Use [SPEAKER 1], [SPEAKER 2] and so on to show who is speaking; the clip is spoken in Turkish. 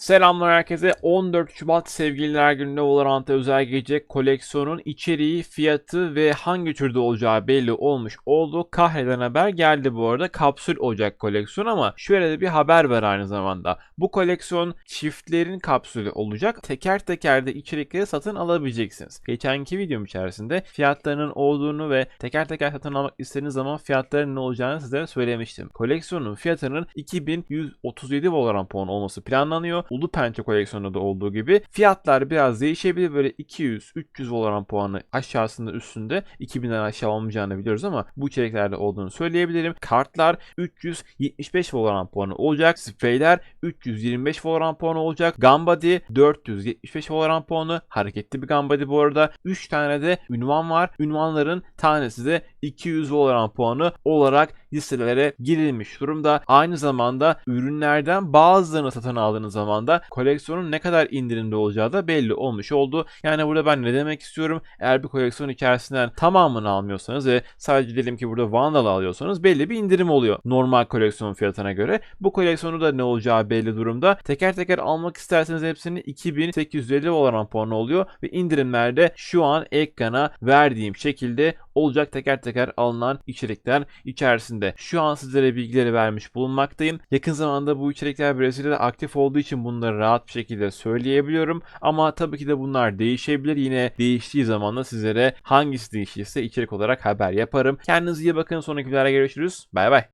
[SPEAKER 1] Selamlar herkese. 14 Şubat Sevgililer Günü'nde Valorant'a özel gelecek koleksiyonun içeriği, fiyatı ve hangi türde olacağı belli olmuş oldu. Kahreden haber geldi bu arada. Kapsül olacak koleksiyon ama şöyle de bir haber var aynı zamanda. Bu koleksiyon çiftlerin kapsülü olacak. Teker teker de içerikleri satın alabileceksiniz. Geçenki videom içerisinde fiyatlarının olduğunu ve teker teker satın almak istediğiniz zaman fiyatlarının ne olacağını size söylemiştim. Koleksiyonun fiyatının 2137 Valorant puan olması planlanıyor. Ulu Pençe koleksiyonunda da olduğu gibi fiyatlar biraz değişebilir. Böyle 200-300 Valorant puanı aşağısında üstünde 2000'den aşağı olmayacağını biliyoruz ama bu içeriklerde olduğunu söyleyebilirim. Kartlar 375 Valorant puanı olacak. Spreyler 325 Valorant puanı olacak. Gambadi 475 Valorant puanı. Hareketli bir Gambadi bu arada. 3 tane de ünvan var. Ünvanların tanesi de 200 Valorant puanı olarak listelere girilmiş durumda. Aynı zamanda ürünlerden bazılarını satın aldığınız zaman da koleksiyonun ne kadar indirimde olacağı da belli olmuş oldu. Yani burada ben ne demek istiyorum? Eğer bir koleksiyon içerisinden tamamını almıyorsanız ve sadece diyelim ki burada Vandal alıyorsanız belli bir indirim oluyor. Normal koleksiyon fiyatına göre. Bu koleksiyonu da ne olacağı belli durumda. Teker teker almak isterseniz hepsini 2850 olan puanı oluyor ve indirimlerde şu an ekrana verdiğim şekilde olacak teker teker alınan içerikler içerisinde. Şu an sizlere bilgileri vermiş bulunmaktayım. Yakın zamanda bu içerikler Brezilya'da aktif olduğu için bunları rahat bir şekilde söyleyebiliyorum. Ama tabii ki de bunlar değişebilir. Yine değiştiği zaman da sizlere hangisi değişirse içerik olarak haber yaparım. Kendinize iyi bakın. Sonraki videolarda görüşürüz. Bay bay.